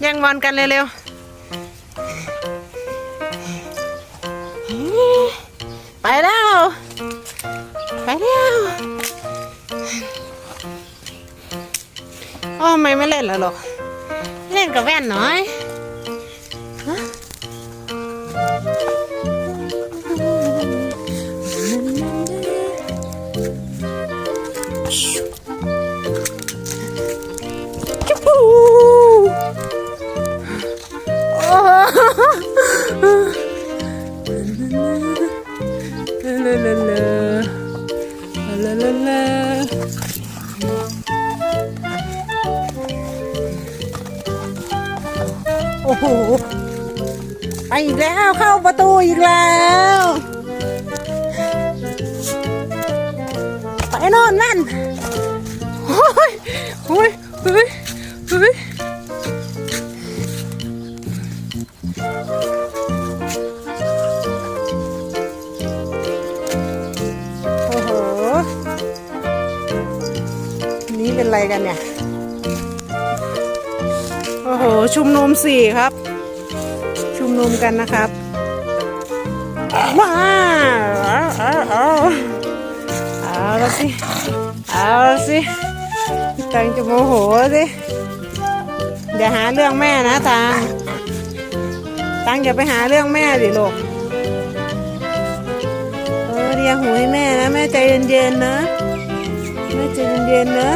แย่งบอลกันเร็วๆ ไปแล้ว ไปแล้วโอ้ไม่ไม่เล่นแล้วหรอก เล่นกับแว่นหน่อย ลลลลลลโอ้โห ไปอีกแล้วเข้าประตูอีกแล้ว ไปนอนนั่นโอ้ยโอ้ยเฮ้ยเฮ้ย เป็นอะไรกันเนี่ย โอ้โห ชุมนุมสี่ครับ ชุมนุมกันนะครับว้าวเอาเอาเอาเอาละสิ เอาละสิตังจะโมโหสิเดี๋ยวหาเรื่องแม่นะตังตังอย่าไปหาเรื่องแม่ดิลูกเออเดียหูให้แม่นะ แม่ใจเย็นๆนะ แม่ใจเย็นๆนะ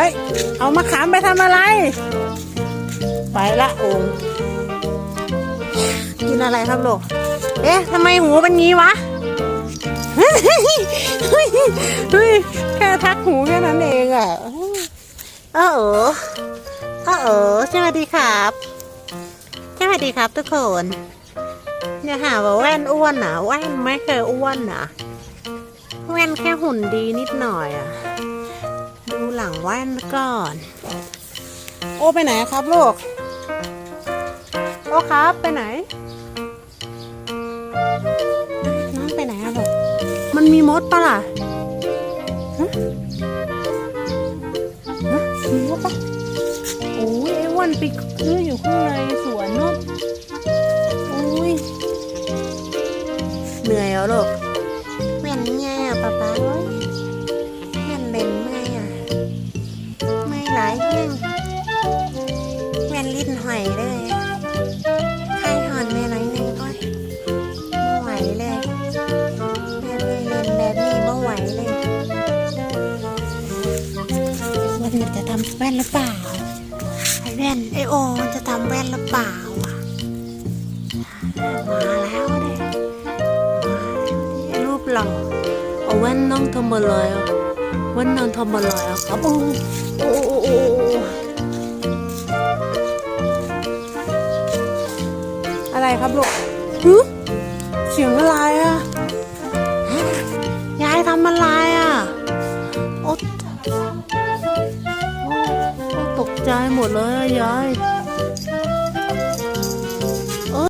ฮ้ย เอามาขามไปทำอะไร ไปละโองกินอะไรครับลูก เอ๊ะทำไมหูเป็นงี้วะเฮ้ยแค่ทักหูแค่นั้นเองอะเออเออเออเออสวัสดีครับสวัสดีครับทุกคนอย่าหาว่าแว่นอ้วนนะแว่นไม่เคยอ้วนนะแว่นแค่หุ่นดีนิดหน่อยอะ งแว่นก่อน โอ้ไปไหนครับลูก โอ้ครับไปไหน น้องไปไหนอะลูก มันมีมดปะล่ะฮะฮะมีมดปะโอ้ยไอ้วันไปซื้ออยู่ข้างในสวนเนาะ เลยไข้หอนแม่หน่อยหนึงโอ้ยไม่ไหวเลยแม่ไม่เล่นแบบนี้ไม่ไหวเลยวันนี้จะทำแว่นหรือเปล่าไอ้แว่นไอโอมันจะทำแว่นหรือเปล่าอะมาแล้วเนี่ยมาแล้วเนี่ยรูปหล่อเอาแว่นน้องทำมาเลยอะแว่นน้องทำมาเลยอะครับโอ้โอ้ ครับลูกฮึเสียงอะไรอะฮะยายทำอะไรอะโอ๊ตโอ๊ตตกใจหมดเลยอะยาย